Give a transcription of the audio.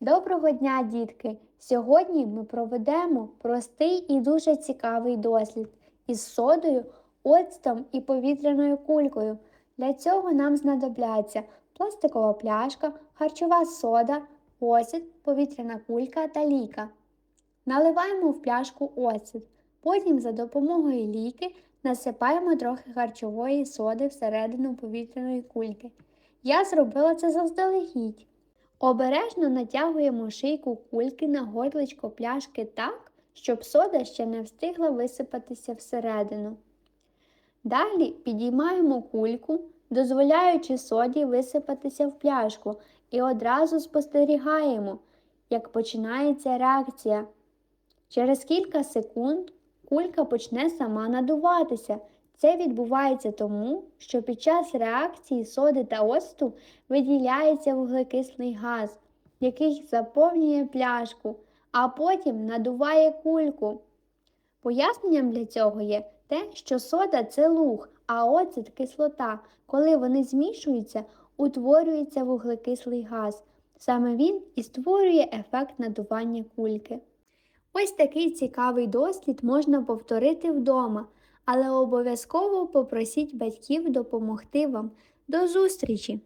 Доброго дня, дітки! Сьогодні ми проведемо простий і дуже цікавий дослід із содою, оцтом і повітряною кулькою. Для цього нам знадобляться пластикова пляшка, харчова сода, оцет, повітряна кулька та ліка. Наливаємо в пляшку оцет. Потім за допомогою ліки насипаємо трохи харчової соди всередину повітряної кульки. Я зробила це заздалегідь. Обережно натягуємо шийку кульки на горличко пляшки так, щоб сода ще не встигла висипатися всередину. Далі підіймаємо кульку, дозволяючи соді висипатися в пляшку, і одразу спостерігаємо, як починається реакція. Через кілька секунд кулька почне сама надуватися. Це відбувається тому, що під час реакції соди та оцту виділяється вуглекислий газ, який заповнює пляшку, а потім надуває кульку. Поясненням для цього є те, що сода це луг, а оцет кислота. Коли вони змішуються, утворюється вуглекислий газ. Саме він і створює ефект надування кульки. Ось такий цікавий дослід можна повторити вдома, але обов'язково попросіть батьків допомогти вам. До зустрічі!